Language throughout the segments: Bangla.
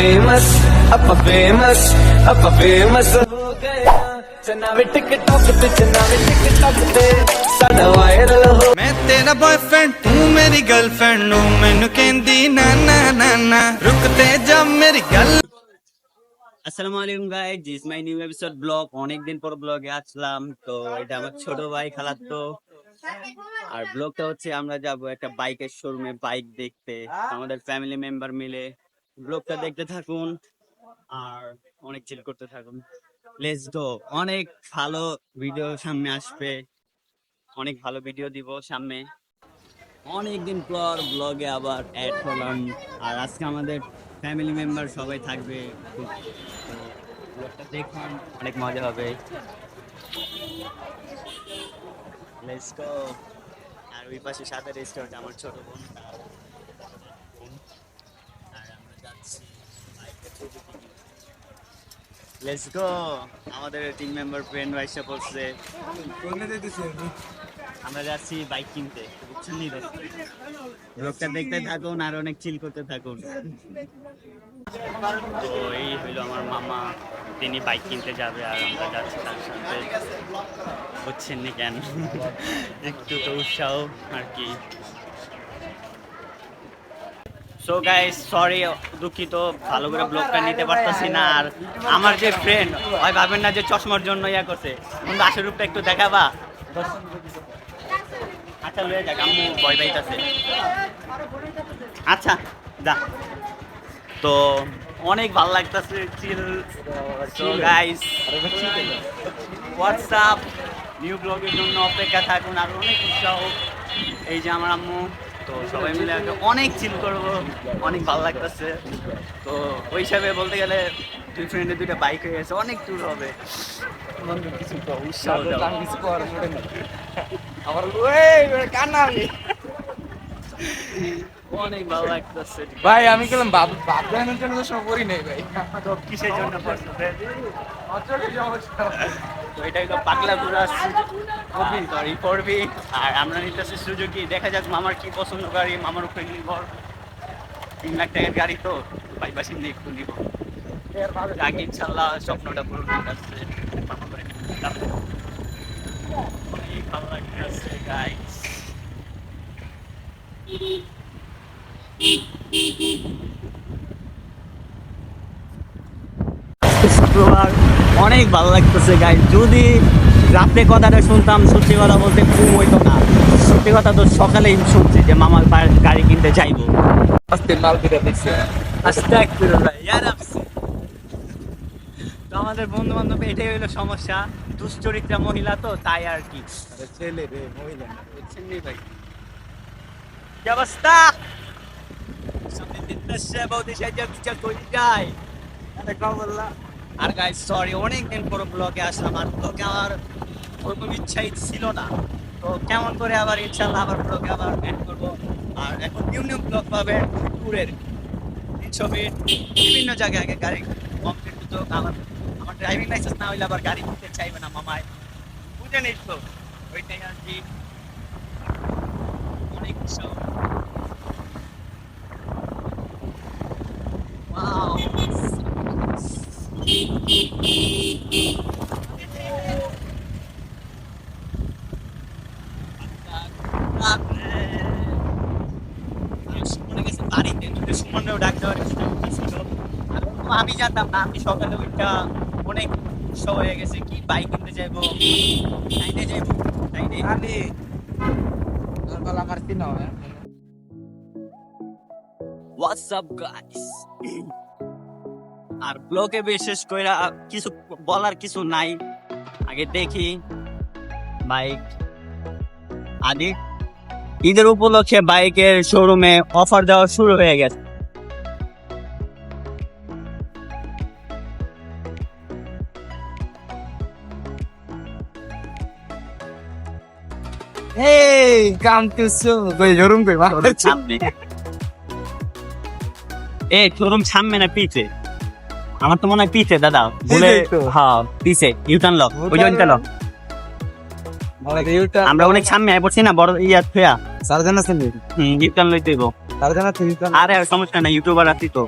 फ़ेमस अप फ़ेमस अप फ़ेमस हो गया चना में टिकटॉक पे चना में टिकटॉक पे साडा वायरल हो मैं तेरा बॉयफ्रेंड तू मेरी गर्लफ्रेंड नो मेनू केंदी ना ना ना ना। रुकते जब मेरी गल। আমরা যাব একটা বাইকের শোরুমে বাইক ব্লগটা দেখতে থাকুন আর অনেক চিল করতে থাকুন। লেটস গো অনেক ভালো ভিডিও সামনে আসবে। অনেক ভালো ভিডিও দিব সামনে। অনেকদিন পর ব্লগে আবার অ্যাড হলাম। আর আজকে আমাদের ফ্যামিলি মেম্বার সবাই থাকবে। ব্লগটা দেখুন, অনেক মজা হবে। লেটস গো আর ওই পাশে সাথে রেস্টুরেন্ট আমার ছোট বোন। আর আমরা যাচ্ছি লেটস গো আমাদের টিম মেম্বার ফ্রেন্ড এসে পড়ছে আমরা যাচ্ছি বাইক কিনতে। বুঝছেন নি ব্লগটা দেখতে থাকুন আর অনেক চিল করতে থাকুন। তো এই হইল আমার মামা। তিনি বাইক কিনতে যাবে আর আমরা যাচ্ছি তার সাথে। বুঝছেন নি কেন? একটু তো উৎসাহ আর কি। সো গাইস সরি দুঃখিত ভালো করে ব্লগটা নিতে পারতাছি না। আর আমার যে ফ্রেন্ড ওই ভাবেন না যে চশমার জন্য ইয়া করছে। কিন্তু আসল রূপটা একটু দেখাবা। আচ্ছা লয়ে যাক আম্মু ভয় পাইতাছে। আচ্ছা যা। তো অনেক ভালো লাগতাছে chill so guys WhatsApp new ব্লগের জন্য অপেক্ষা থাকুন। আর অনেক উৎসাহ। এই যে আমার আম্মু। তো সবাই মিলে আজকে অনেক চিল করব অনেক ভালো লাগতেছে। তো ওই হিসাবে বলতে গেলে দুই ফ্রেন্ডের দুইটা বাইক হয়ে গেছে অনেক দূর হবে। কিছু। অনেক ভালো লাগতেছে। ভাই আমি গেলাম জন্য তো সব করি নাই ভাই। কিসের জন্য তো এটা হলো পাগলা ঘোরা সরি করবি আর আমরা নিতেছি সুযোগী দেখা যাক মামার কি পছন্দ গাড়ি, মামার উপরে নির্ভর। তিন লাখ টাকার গাড়ি তো, ভাই বাসিন নিয়ে একটু নিব। যাক, ইনশাল্লাহ স্বপ্নটা পূরণ হয়ে যাব। অনেক অনেক ভালো লাগতেছে গাই যদি রাত্রে কথাটা শুনতাম সত্যি কথা বলতে ঘুম হইতো না। সত্যি কথা তো সকালেই শুনছি যে মামার গাড়ি কিনতে চাইব আস্তে মাল দিতে দিচ্ছে ইয়া রাব্বি। তো আমাদের বন্ধু বান্ধব এটাই হইল সমস্যা। দুশ্চরিত্রা মহিলা তো তাই আর কি। ছেলে রে মহিলা ভাই। কি অবস্থা? সামনে দিন দেশে বৌদি সাহায্য বিচার করি যায় আর গাইজ সরি অনেক দিন পর ব্লগে আসলাম আর ব্লগে আমার ওরকম ইচ্ছাই ছিল না। তো কেমন করে আবার ইনশাল্লাহ আবার ব্লগে আবার এড করব। আর এখন নিউ নিউ ব্লগ পাবে ট্যুরের। ছবি বিভিন্ন জায়গায় আগে গাড়ি কমপ্লিট তো আমার আমার ড্রাইভিং লাইসেন্স না হইলে আবার গাড়ি কিনতে চাইবে না মামায় বুঝে নিস তো ওইটাই আর কি। অনেক আমি জানতাম না আমি সকালে ওইটা অনেক উৎসাহ হয়ে গেছে কি বাইক কিনতে যাইবো টাইনে যাইবো টাইনে আলি নরমাল আমার চিনো হ্যাঁ হোয়াটসঅ্যাপ গাইস আর ব্লগে বিশেষ করে কিছু বলার কিছু নাই। আগে দেখি। বাইক। আদি ঈদের উপলক্ষে বাইকের শোরুমে অফার দেওয়া শুরু হয়ে গেছে। হেই কাম টু সু কই জরুম কই? মা সামনে। এ শোরুম সামনে না পিছে? আমার তো মনে হয় পিছে দাদা। বলে হ্যাঁ পিছে ইউটার্ন লক ওই মানে ইউটা আমরা অনেক সামনে আয় পড়ছি না বড় ইয়া থুয়া জানা আছেন হুম ইউটার্ন দেব সার জানা আছেন ইউটা আরে সমস্যা নাই ইউটিউবার আছি তো।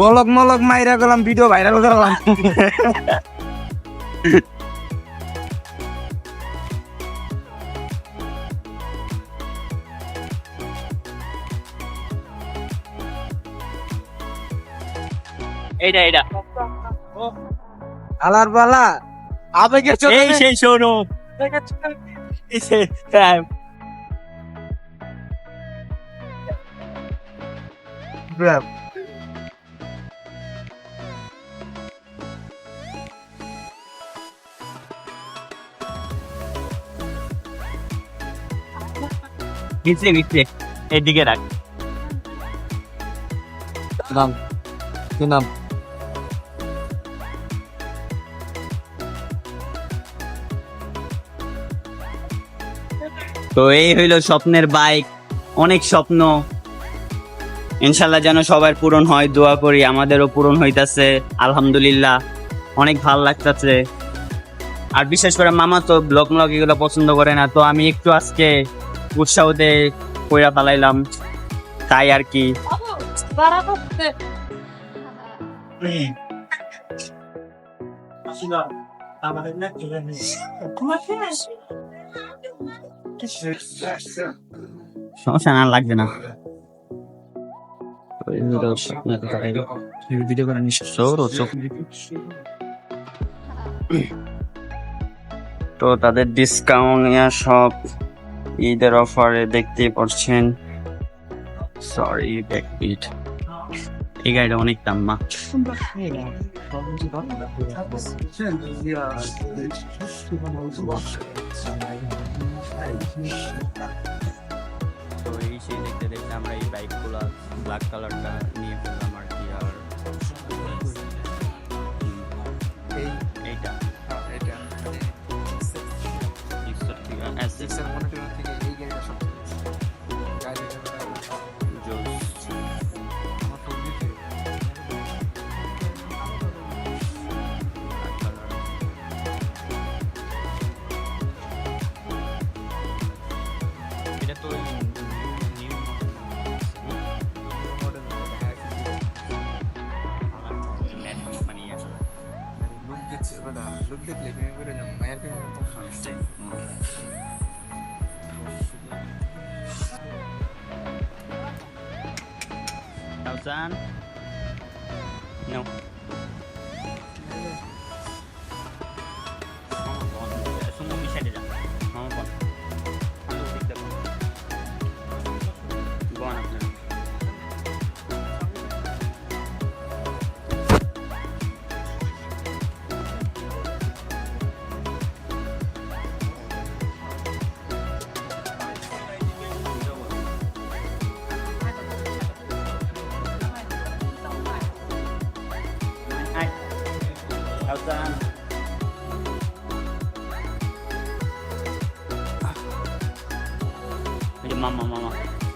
বলক মলক মাইরা গেলাম ভিডিও ভাইরাল করলাম এইটা এইটা আলার বালা আবেগে এই সেই শোরুম এই সেই হ্যাঁ। ভিতরে ভিতরে এদিকে রাখ। নাম কি নাম? তো এই হইল স্বপ্নের বাইক। অনেক স্বপ্ন। ইনশাল্লাহ যেন সবার পূরণ হয় দোয়া করি আমাদেরও পূরণ হইতাছে আলহামদুলিল্লাহ। অনেক ভালো লাগতাছে। আর বিশেষ করে মামা তো ব্লগ ব্লগ এগুলো পছন্দ করে না তো আমি একটু আজকে উৎসাহ উৎসাহতে কইরা পালাইলাম তাই আর কি। সমস্যা না লাগবে না। ভিডিও করে তো তাদের ডিসকাউন্ট সব ঈদের অফারে দেখতে পাচ্ছেন সরি ব্যাকপিট এই গাড়িটা অনেক দাম মা। তো এই সেই দেখতে দেখতে আমরা এই বাইকগুলো ব্ল্যাক কালারটা নিয়ে ফেললাম আর কি আর এইটা। এইটা। এটা তো নিউ মানে thousand no 妈妈妈妈。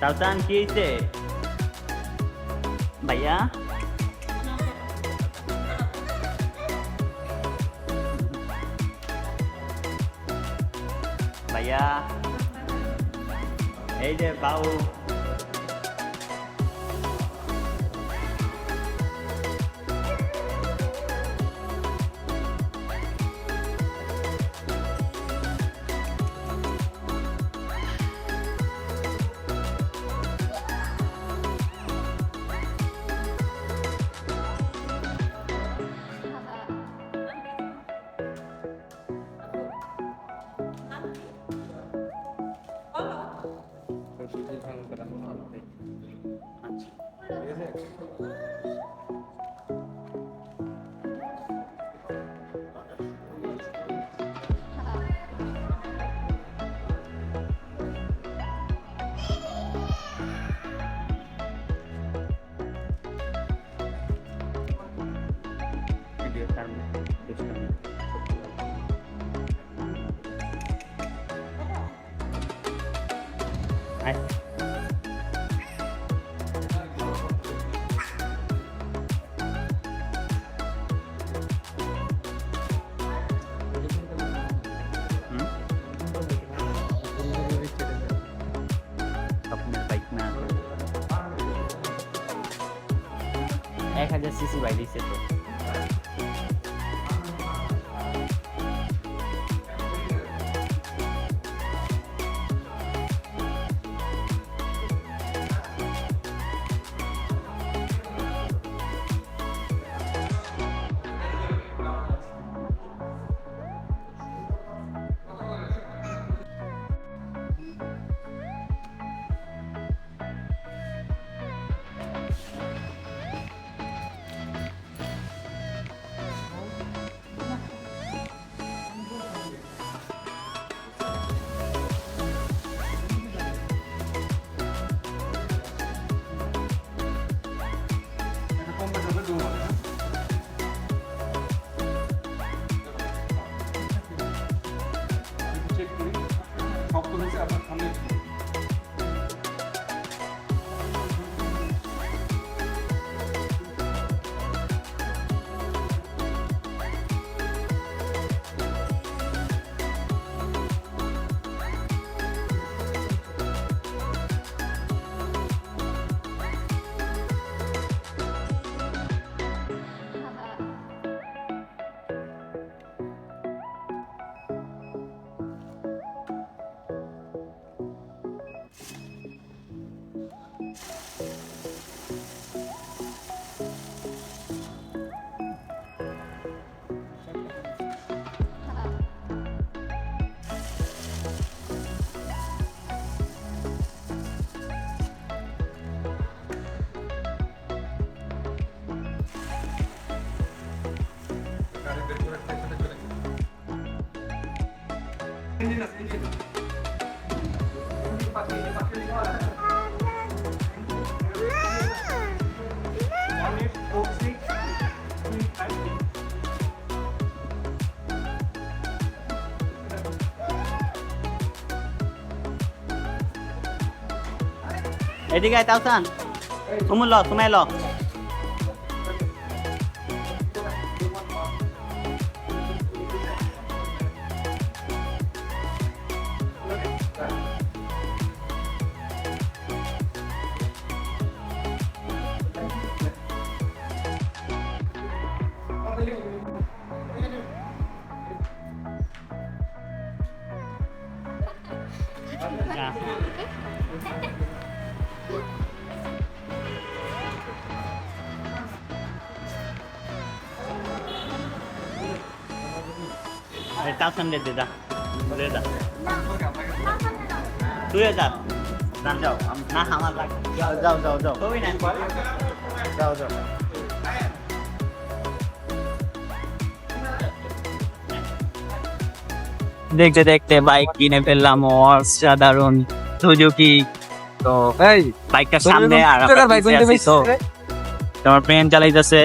তাওসান কি হয়েছে ভাইয়া? ভাইয়া? এই যে বাবু। এক হাজার সিসি বাইক দিচ্ছে তো এদিকে আয় তাওসান তুমি ল তুমি ল দে দে যা। দে যা। না যাও। না আমার যাও যাও যাও যাও। কবি না যাও যাও। দেখতে দেখতে বাইক কিনে ফেললাম। অসাধারণ। সুজুকি তো এই বাইকটা সামনে আর তোমার প্লেন চালাইতেছে।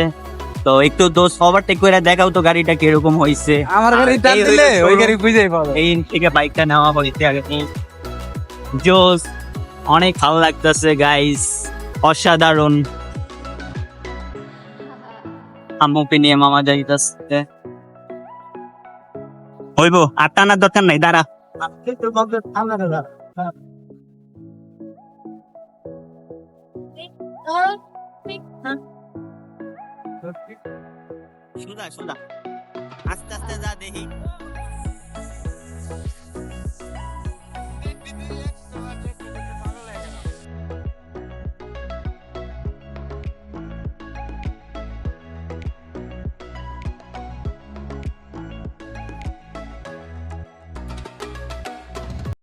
তো একটু দোষ সবার ঠিক করে দেখাও তো গাড়িটা কীরকম হয়েছে আমার গাড়ি টান দিলে ওই গাড়ি বুঝাই পাবো। এই থেকে বাইকটা নেওয়া হয়েছে আগে জোস অনেক ভালো লাগতেছে গাইস অসাধারণ। আম্মু নিয়ে মামা যাইতাছে। হইব আর টানার দরকার নাই দাঁড়া। Huh? সোজা সোজা আস্তে আস্তে যা দেখি।